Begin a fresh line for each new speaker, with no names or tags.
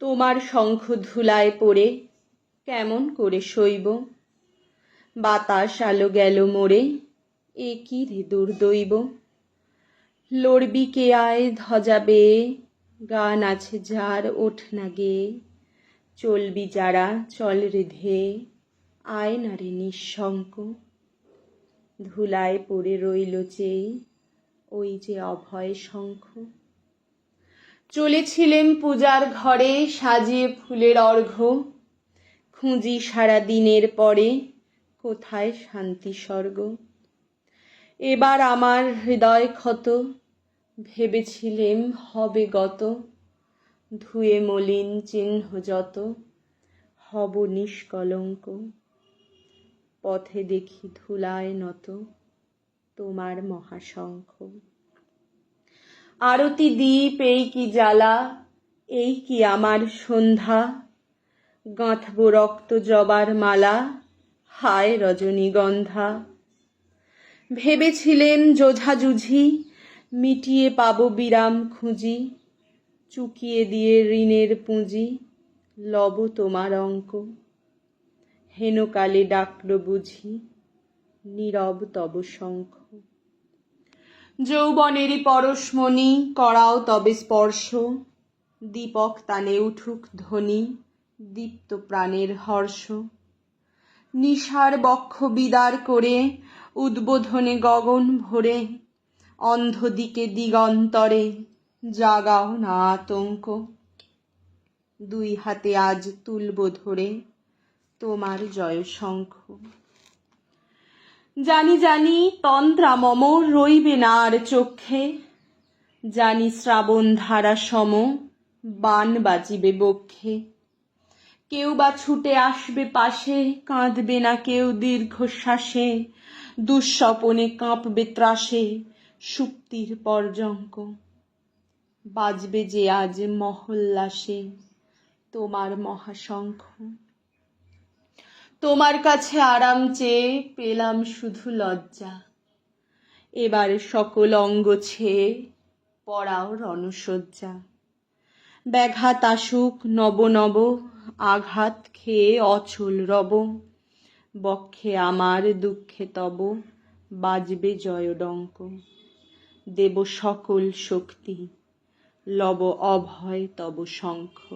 তোমার শঙ্খ ধুলায় পড়ে, কেমন করে সইব বাতাস আলো গেল মোড়ে, এ কি রে দুর্দৈব? লড়বি কে আয় ধ্বজা বেয়ে, গান আছে যার ওঠ না গে। চলবি যারা, চল রে ধেয়ে আয় না রে নিঃশঙ্ক। ধুলায় পড়ে রইল চেয়ে, ওই যে অভয় শঙ্খ। চলেছিলেম পূজার ঘরে সাজিয়ে ফুলের অর্ঘ্য। খুঁজি সারা দিনের পরে কোথায় শান্তি স্বর্গ। এবার আমার হৃদয় ক্ষত, ভেবেছিলেম হবে গত। ধুয়ে মলিন চিহ্ন যত, হব নিষ্কলঙ্ক। পথে দেখি ধুলায় নত তোমার মহাশঙ্খ। আরতি দ্বীপ এই কি জ্বালা, এই কি আমার সন্ধ্যা? গাঁথব রক্ত জবার মালা, হায় রজনীগন্ধা ভেবেছিলেন যোঝাযুঝি মিটিয়ে পাব বিরাম খুঁজি, চুকিয়ে দিয়ে ঋণের পুঁজি, লব তোমার অঙ্ক। হেনকালে ডাকল বুঝি, নীরব তব শঙ্খ। যৌবনেরই পরশমণি, করাও তবে স্পর্শ। দীপক তানে উঠুক ধ্বনি, দীপ্ত প্রাণের হর্ষ। নিশার বক্ষ বিদার করে, উদ্বোধনে গগন ভরে, অন্ধদিকে দিগন্তরে, জাগাও না আতঙ্ক। দুই হাতে আজ তুলব ধরে, তোমার জয় শঙ্খ জানি জানি তন্দ্রা মম রইবে না আর চক্ষে জানি শ্রাবণ ধারা সম, বান বাজিবে বক্ষে। কেউ বা ছুটে আসবে পাশে, কাঁদবে না কেউ দীর্ঘশ্বাসে। দুঃস্বপনে কাঁপবে ত্রাসে, সুপ্তির পর্যঙ্ক বাজবে যে আজ মহল্লাসে, তোমার মহাশঙ্খ। তোমার কাছে আরাম চেয়ে পেলাম শুধু লজ্জা। এবার সকল অঙ্গ ছেয়ে পড়াও রণসজ্জা। ব্যাঘাত আসুক নব নব, আঘাত খেয়ে অচল রব। বক্ষে আমার দুঃখে তব, বাজবে জয়ডঙ্ক দেব সকল শক্তি, লব অভয় তব শঙ্খ।